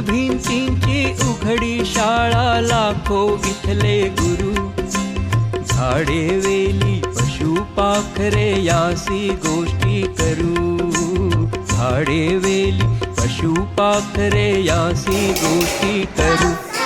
भिंतींची उघडी शाळा लाखो इथले गुरु. झाडे वेली पशु पाखरे यासी गोष्टी करू. झाडे वेली पशु पाखरे यासी गोष्टी करू.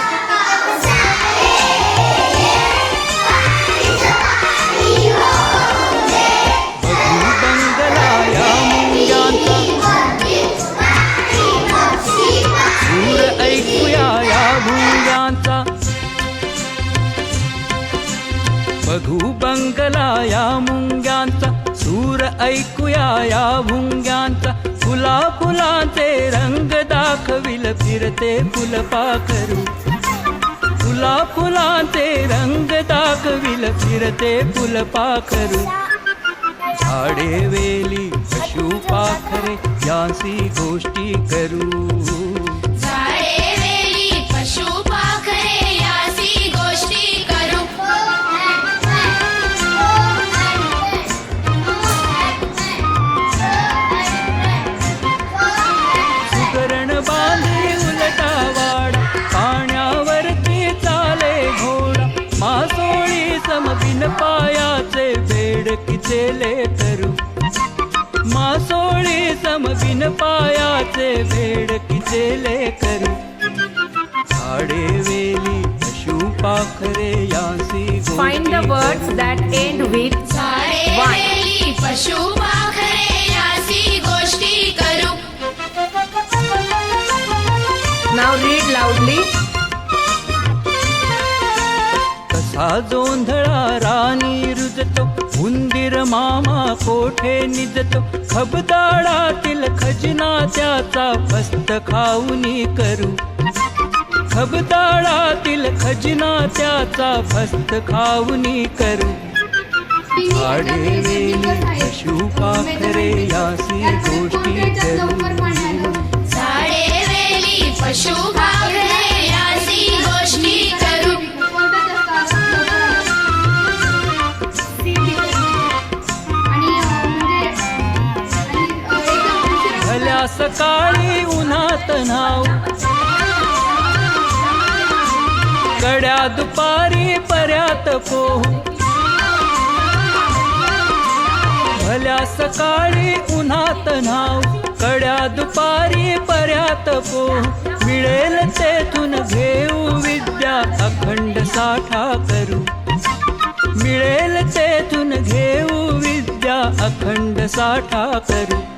बघू बंगला या मुंग्यांचा सूर ऐकूया या भुंग्यांचा फुला फुलांचे रंग दाखविल फिरते फुलपाखरू. फुला फुलांचे रंग दाखविल फिरते फुलपाखरू. झाडे वेली पशु पाखरे यांसी गोष्टी करू. बेडकीचे लेकरू मासोळी समबिन पायाचे बेडकीचे लेकरू झाडे वेली पशु पाखरे यांसी Find the गोष्टी words that end with झाडे Y. वेली पशु पाखरे यासी गोष्टी करू Now read loudly. कसा जोंधळा राणी उंदीर मामा कोठे निजतो? खबदाळातील खजना त्याचा फस्त खाऊनी करू. खबदाळातील खजना त्याचा फस्त खाऊनी करू. झाडे पशु पाखरे यासी गोष्टी करू. सकाळी उन्हात नाव गड्या दुपारी पर्यात पोह. भल्या सकाळी उन्हात नाव कड्या दुपारी पर्यात पोह. मिळेल तेथून घेऊ विद्या अखंड साठा करू. मिळेल तेथून घेऊ विद्या अखंड साठा करू.